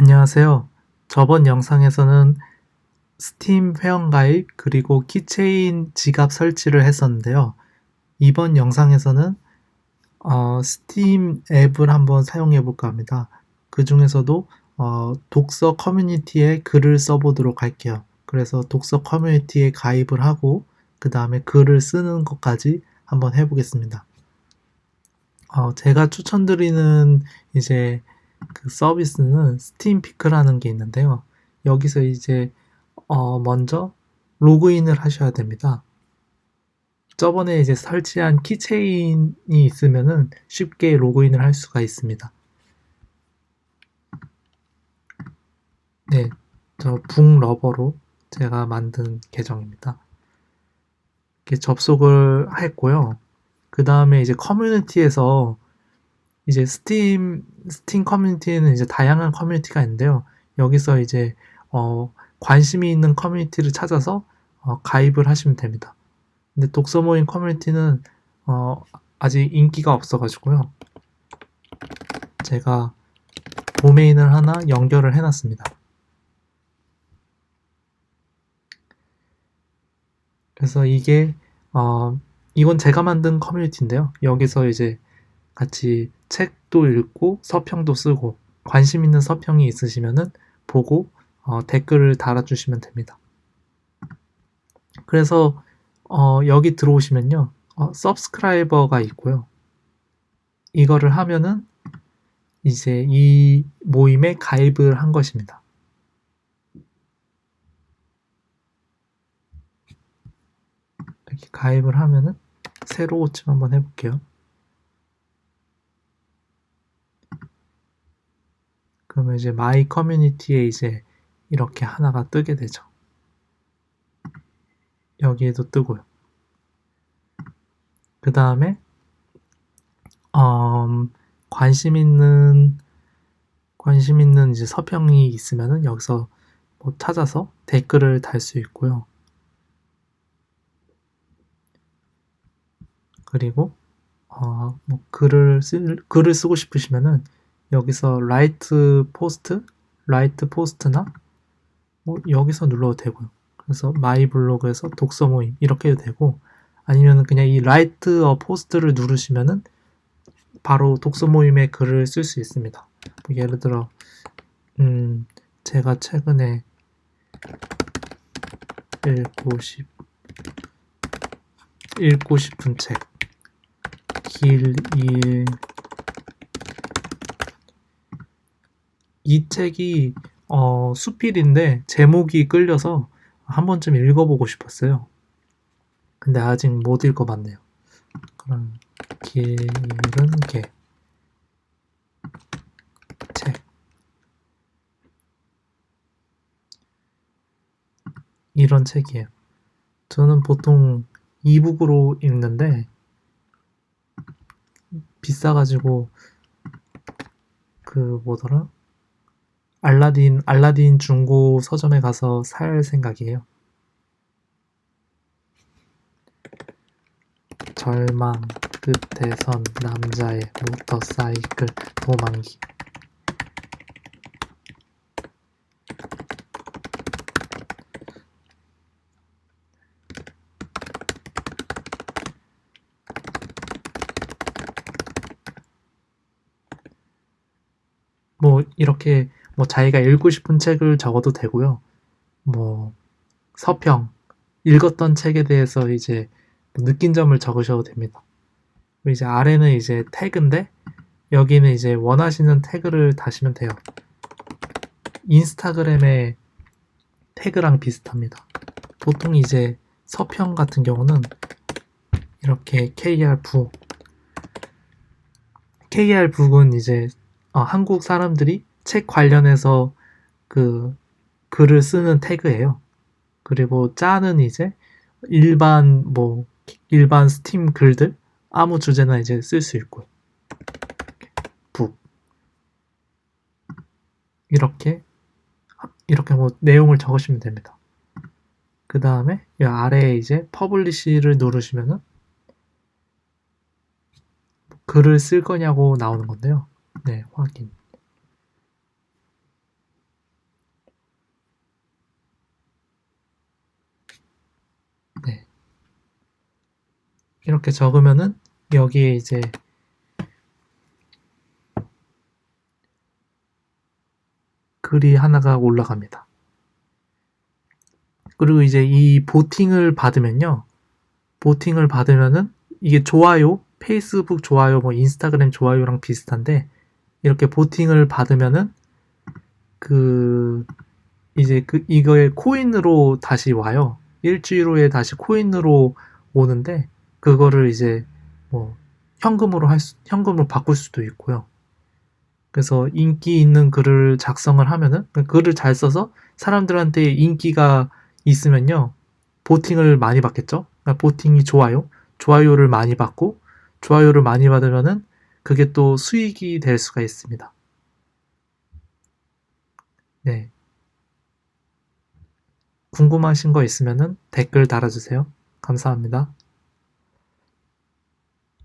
안녕하세요. 저번 영상에서는 스팀 회원가입 그리고 키체인 지갑 설치를 했었는데요. 이번 영상에서는 어, 스팀 앱을 한번 사용해 볼까 합니다. 그 중에서도 어, 독서 커뮤니티에 글을 써보도록 할게요. 그래서 독서 커뮤니티에 가입을 하고 그 다음에 글을 쓰는 것까지 한번 해보겠습니다. 어, 제가 추천드리는 이제 그 서비스는 스팀 피크라는 게 있는데요. 여기서 이제 어 먼저 로그인을 하셔야 됩니다. 저번에 이제 설치한 키체인이 있으면은 쉽게 로그인을 할 수가 있습니다. 네, 저 붕러버로 제가 만든 계정입니다. 이렇게 접속을 했고요. 그 다음에 이제 커뮤니티에서 이제 스팀 스팀 커뮤니티에는 이제 다양한 커뮤니티가 있는데요. 여기서 이제 어, 관심이 있는 커뮤니티를 찾아서 어, 가입을 하시면 됩니다. 근데 독서 모임 커뮤니티는 어, 아직 인기가 없어가지고요. 제가 도메인을 하나 연결을 해놨습니다. 그래서 이게 어, 이건 제가 만든 커뮤니티인데요. 여기서 이제 같이 책도 읽고 서평도 쓰고 관심 있는 서평이 있으시면은 보고 어, 댓글을 달아주시면 됩니다. 그래서 어, 여기 들어오시면요, 어, 서브스크라이버가 있고요. 이거를 하면은 이제 이 모임에 가입을 한 것입니다. 이렇게 가입을 하면은 새로 오침 한번 해볼게요. 그러면 이제 마이 커뮤니티에 이제 이렇게 하나가 뜨게 되죠. 여기에도 뜨고요. 그 다음에 음, 관심 있는 관심 있는 이제 서평이 있으면은 여기서 뭐 찾아서 댓글을 달 수 있고요. 그리고 어, 뭐 글을 쓸 글을 쓰고 싶으시면은 여기서 라이트 포스트, 라이트 포스트나 뭐 여기서 눌러도 되고요. 그래서 마이 블로그에서 독서 모임 이렇게 해도 되고 아니면 그냥 이 라이트 어 포스트를 누르시면은 바로 독서 모임에 글을 쓸 수 있습니다. 뭐 예를 들어 음 제가 최근에 읽고 싶 읽고 싶은 책 길 일 이 책이 어, 수필인데 제목이 끌려서 한 번쯤 읽어보고 싶었어요. 근데 아직 못 읽어봤네요. 그럼 길은 개 책. 이런 책이에요. 저는 보통 이북으로 읽는데 비싸가지고 그 뭐더라? 알라딘, 알라딘 중고 서점에 가서 살 생각이에요. 절망 끝에 선 남자의 모터사이클 도망기. 뭐 이렇게 뭐 자기가 읽고 싶은 책을 적어도 되고요. 뭐 서평, 읽었던 책에 대해서 이제 느낀 점을 적으셔도 됩니다. 이제 아래는 이제 태그인데 여기는 이제 원하시는 태그를 다시면 돼요. 인스타그램의 태그랑 비슷합니다. 보통 이제 서평 같은 경우는 이렇게 KR북 KR북은 이제 어, 한국 사람들이 책 관련해서 그 글을 쓰는 태그예요. 그리고 짜는 이제 일반 뭐 일반 스팀 글들 아무 주제나 이제 쓸 수 있고요. 북 이렇게 이렇게 뭐 내용을 적으시면 됩니다. 그 다음에 이 아래에 이제 퍼블리시를 누르시면은 글을 쓸 거냐고 나오는 건데요. 네, 확인. 이렇게 적으면은 여기에 이제 글이 하나가 올라갑니다. 그리고 이제 이 보팅을 받으면요. 보팅을 받으면은 이게 좋아요, 페이스북 좋아요, 뭐 인스타그램 좋아요랑 비슷한데 이렇게 보팅을 받으면은 그 이제 그 이거에 코인으로 다시 와요. 일주일 후에 다시 코인으로 오는데 그거를 이제 뭐 현금으로 할 수, 현금으로 바꿀 수도 있고요. 그래서 인기 있는 글을 작성을 하면은 그 글을 잘 써서 사람들한테 인기가 있으면요. 보팅을 많이 받겠죠? 그러니까 보팅이 좋아요. 좋아요를 많이 받고 좋아요를 많이 받으면은 그게 또 수익이 될 수가 있습니다. 네. 궁금하신 거 있으면은 댓글 달아주세요. 감사합니다.